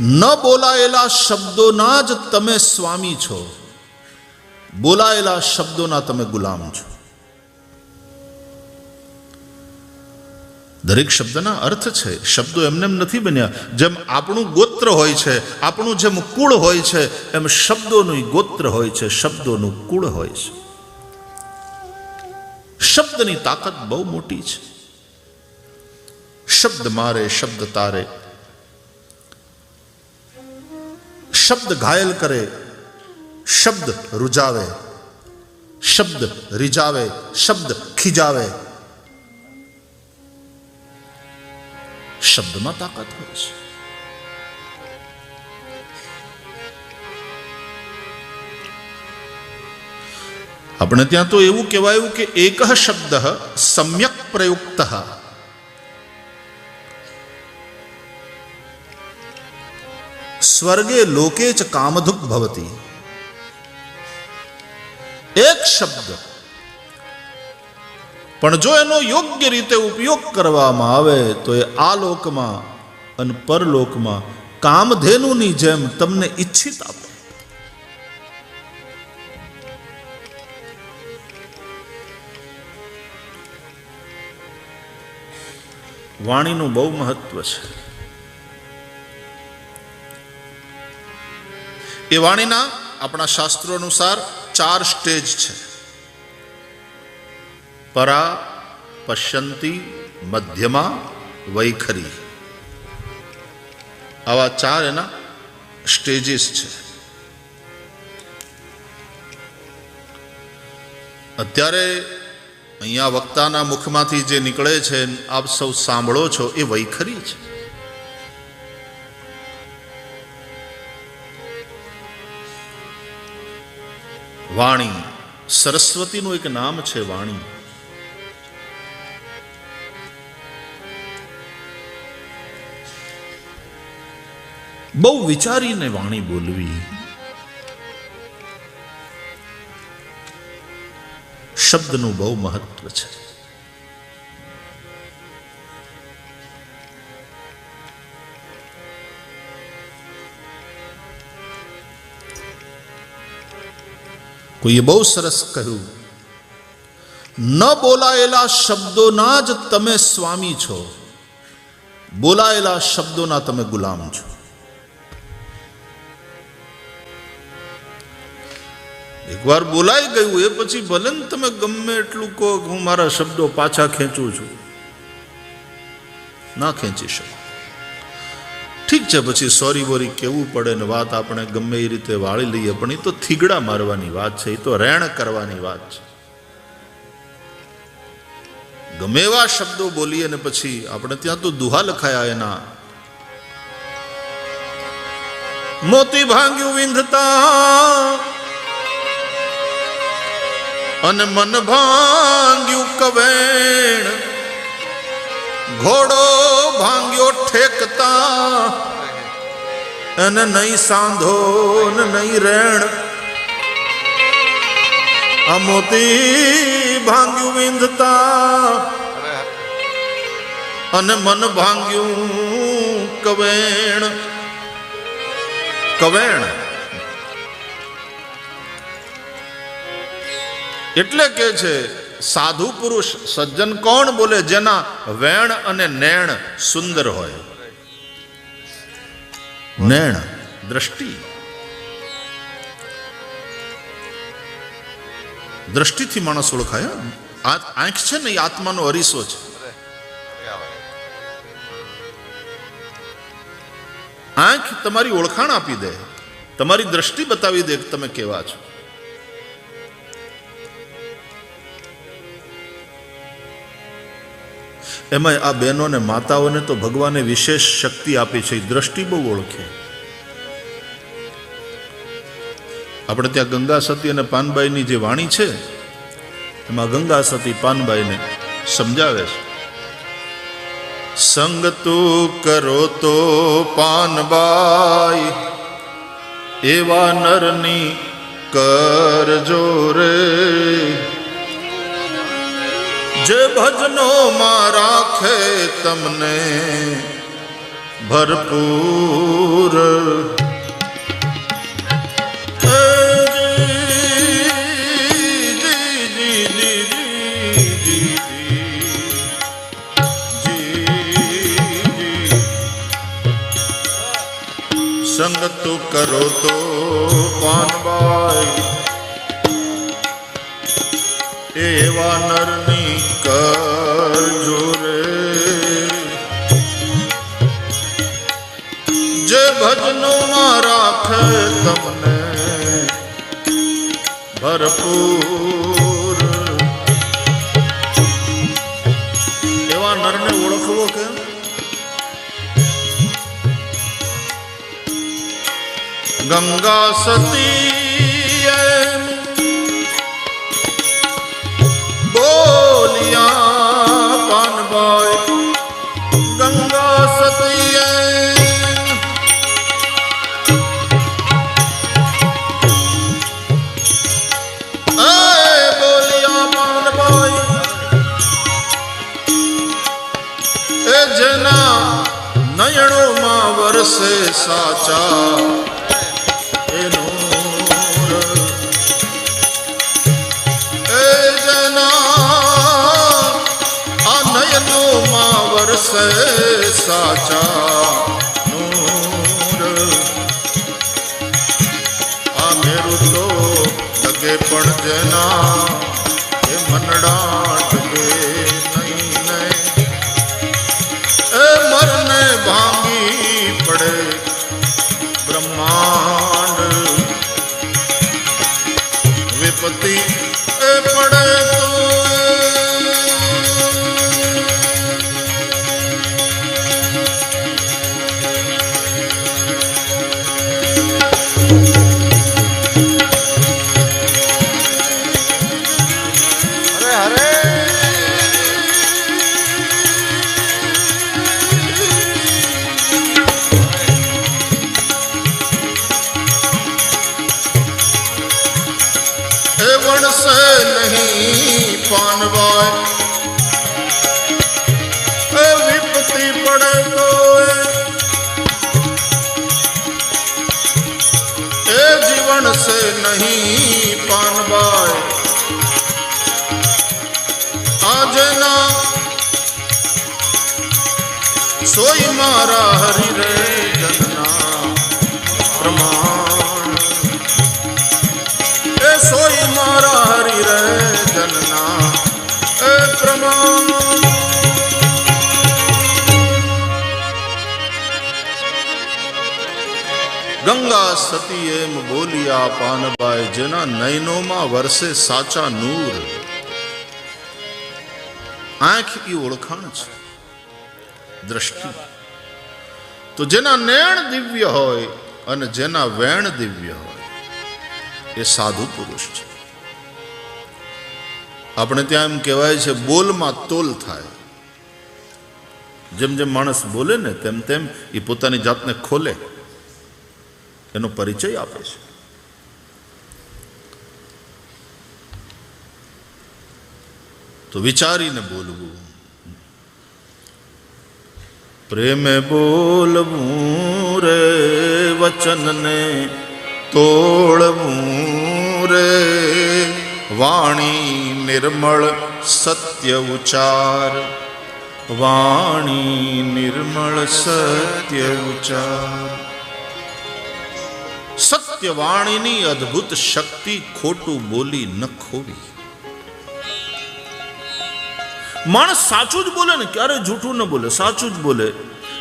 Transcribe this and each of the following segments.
ન બોલાયેલા શબ્દોના જ તમે સ્વામી છો. બોલાયેલા શબ્દોના તમે ગુલામ છો. દરેક શબ્દના અર્થ છે, શબ્દો એમને એમ નથી બન્યા. જેમ આપણું ગોત્ર હોય છે, આપણું જેમ કુળ હોય છે, એમ શબ્દોનું ગોત્ર હોય છે, શબ્દોનું કુળ હોય છે. શબ્દની તાકાત બહુ મોટી છે. શબ્દ મારે, શબ્દ તારે શબ્દ ઘાયલ કરે શબ્દ રૂજાવે શબ્દ રીજાવે શબ્દ ખીજાવે શબ્દમાં તાકાત હોય છે આપણે ત્યાં તો એવું કહેવાયું કે એક શબ્દ સમ્યક પ્રયુક્ત સ્વર્ગે લોકે ચ કામધુક ભવતી. એક શબ્દ. પણ જો એનો યોગ્ય રીતે ઉપયોગ કરવામાં આવે, તો એ આ લોકમાં અને પરલોકમાં કામધેનુની જેમ તમને ઈચ્છિત આપે. વાણીનું બહુ મહત્વ છે. એ વાણીના આપણા શાસ્ત્રો અનુસાર ચાર સ્ટેજ છે. પરા, પશ્યંતી, મધ્યમા, વૈખરી. આવા ચાર એના સ્ટેજીસ છે. અત્યારે અહીંયા વક્તાના મુખમાંથી જે નીકળે છે, આપ સૌ સાંભળો છો, એ વૈખરી છે. વાણી. સરસ્વતીનું એક નામ છે વાણી. બહુ વિચારીને વાણી બોલવી. શબ્દનું બહુ મહત્વ છે. કોઈએ બહુ સરસ કહ્યું, ન બોલાયેલા શબ્દોના જ તમે સ્વામી છો. બોલાયેલા શબ્દોના તમે ગુલામ છો. એકવાર બોલાઈ ગયું, એ પછી ભલે તમે ગમે એટલું કહો હું મારા શબ્દો પાછા ખેંચું છું. ના ખેંચી શકો. ઠીક છે, પછી સોરી બોરી કેવું પડે ને વાત આપણે ગમે એ રીતે વાળી લઈએ, પણ એ તો થીગડા મારવાની વાત છે, એ તો રેણ કરવાની વાત છે. ગમે એવા શબ્દો બોલીએ ને પછી આપણે ત્યાં તો દુહા લખાયા એના. મોતી ભાંગ્યું વિંધતા, અને મન ભાંગ્યું કવેણ ઘોડો ભાંગ્યો ઠેકતા. અને નહીં સાંધો ને નહીં રેણ. આ મોતી ભાંગ્યું વિંધતા. અને મન ભાંગ્યું કવેણ. કવેણ. એટલે કે છે સાધુ પુરુષ સજ્જન કોણ બોલે જેના વેણ અને નેણ સુંદર હોય? નેણ, દ્રષ્ટિ. દ્રષ્ટિથી માણસ ઓળખાય. આંખ છે ને, એ આત્માનો અરીસો છે. આંખ તમારી ઓળખાણ આપી દે, તમારી દ્રષ્ટિ બતાવી દે કે તમે કેવા છો. એમાં આ બહેનોને માતાઓને તો ભગવાને વિશેષ શક્તિ આપી છે દ્રષ્ટિ બહુ ઓળખે. આપણે ત્યાં ગંગા સતી અને પાનબાઈની જે વાણી છે, એમાં ગંગા સતી પાનબાઈને સમજાવે છે. સંગ તું કરો તો પાનબાઈ, એવા નરની કરજો રે. જે ભજનો માં રાખે તમને ભરપૂર. સંગ તું કરો તો પાનબાઈ એવા નરની કરજો રે જે ભજનોમાં રાખે તમને ભરપૂર. એવા નરને ઓળખવો કે ગંગા સતી સાચા એનો એ જના આ નયનોમાં વરસે સાચા નૂર. આ મેરું તો લગે પણ જના એ મનડા વણસે નહીં પાનવાય એ વિપત્તિ પડે એ જીવન સે નહીં પાનવાય આજના સોઈ મારા હરિ રે જનના પ્રમાણ સતી એમ બોલ્યા પાનબાઈ જેના નયનોમાં વરસે સાચા નૂર. આંખ ઈ ઓળખાણ છે, દ્રષ્ટિ. તો જેના નેણ દિવ્ય હોય અને જેના વેણ દિવ્ય હોય, એ સાધુ પુરુષ છે. આપણે ત્યાં એમ કહેવાય છે, બોલમાં તોલ થાય. જેમ જેમ માણસ બોલે ને, તેમ તેમ એ પોતાની જાતને ખોલે. એનો પરિચય આપે છે. તો વિચારીને બોલવું. પ્રેમે બોલવું રે વચનને તોડવું રે. વાણી નિર્મળ સત્ય ઉચાર વાણી નિર્મળ સત્ય ઉચાર સત્ય વાણીની અદ્ભુત શક્તિ ખોટું બોલી ન ખોવી માણસ સાચું જ બોલે ને ક્યારે જૂઠું ન બોલે સાચું જ બોલે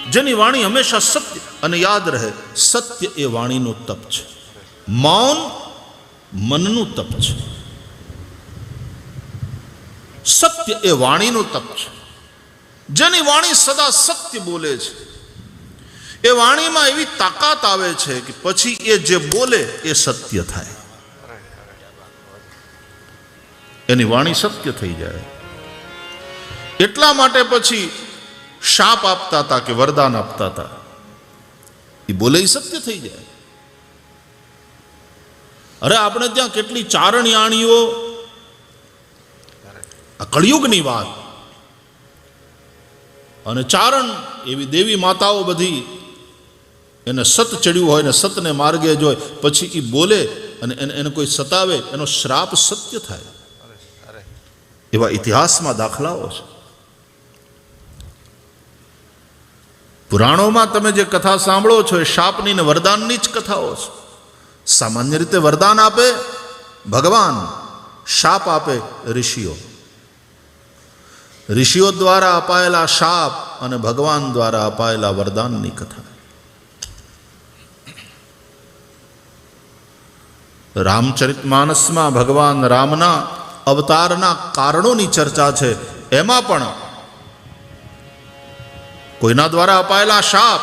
જેની વાણી હંમેશા સત્ય અને યાદ રહે સત્ય એ વાણીનું તપ છે મૌન મનનું તપ છે સત્ય એ વાણીનું તપ છે જેની વાણી સદા સત્ય બોલે છે એ વાણીમાં એવી તાકાત આવે છે કે પછી એ જે બોલે એ સત્ય થાય. એની વાણી સત્ય થઈ જાય. એટલા માટે પછી શાપ આપતા હતા કે વરદાન આપતા હતા. એ બોલે સત્ય થઈ જાય. અરે આપણે ત્યાં કેટલી ચારણયાણીઓ આ કળિયુગની વાત. અને ચારણ એવી દેવી માતાઓ બધી એને સત ચડ્યું હોય ને સતને માર્ગે જ પછી એ બોલે અને એને એને કોઈ સતાવે, એનો શ્રાપ સત્ય થાય. એવા ઇતિહાસમાં દાખલાઓ છે. પુરાણોમાં તમે જે કથા સાંભળો છો, એ શાપની ને વરદાનની જ કથાઓ છે. સામાન્ય રીતે વરદાન આપે, ભગવાન શાપ આપે ઋષિઓ. ઋષિઓ દ્વારા અપાયેલા શાપ અને ભગવાન દ્વારા અપાયેલા વરદાનની કથા. રામચરિત માનસમાં ભગવાન રામના અવતારના કારણોની ચર્ચા છે. એમાં પણ કોઈના દ્વારા અપાયેલા શાપ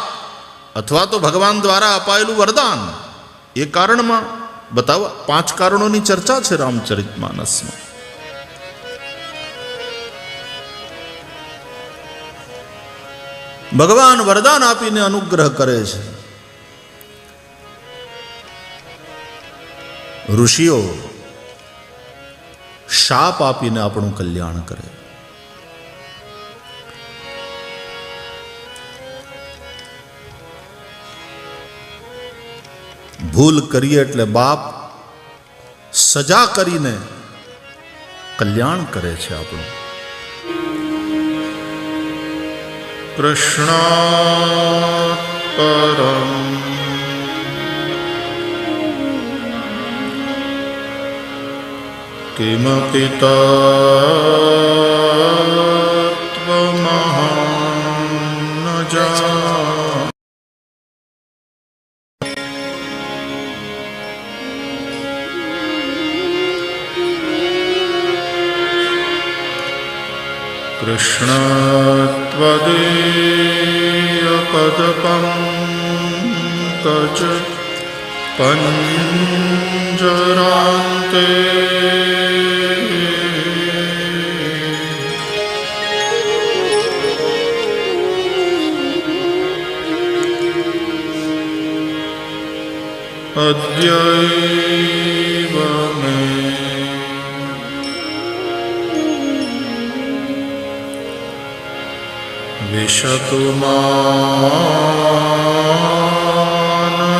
અથવા તો ભગવાન દ્વારા અપાયેલું વરદાન એ કારણમાં બતાવવા પાંચ કારણોની ચર્ચા છે રામચરિત માનસમાં ભગવાન વરદાન આપીને અનુગ્રહ કરે છે. ઋષિઓ શાપ આપીને આપણું કલ્યાણ કરે. ભૂલ કરીએ એટલે બાપ સજા કરીને કલ્યાણ કરે છે આપણું. કૃષ્ણ પરમ किमपि त्वमहं न जष्णत्वदेवयपदकं कज પંજરાંતે અદ્યૈવ મે વિશતુમા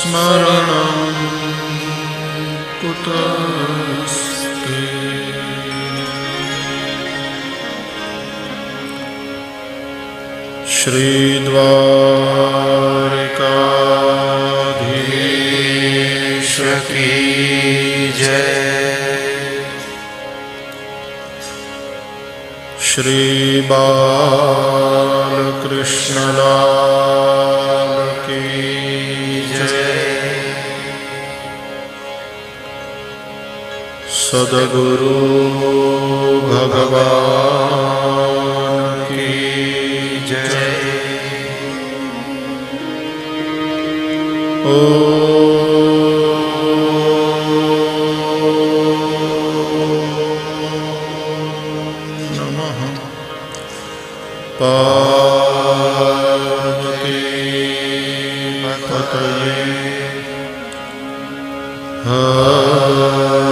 स्मरणं कुतस्ते श्रीद्वारिकाधीश की जय श्रीबालकृष्णलाल સદગુરુ ભગવાન કી જય ઓ પાર્વતી પતયે હર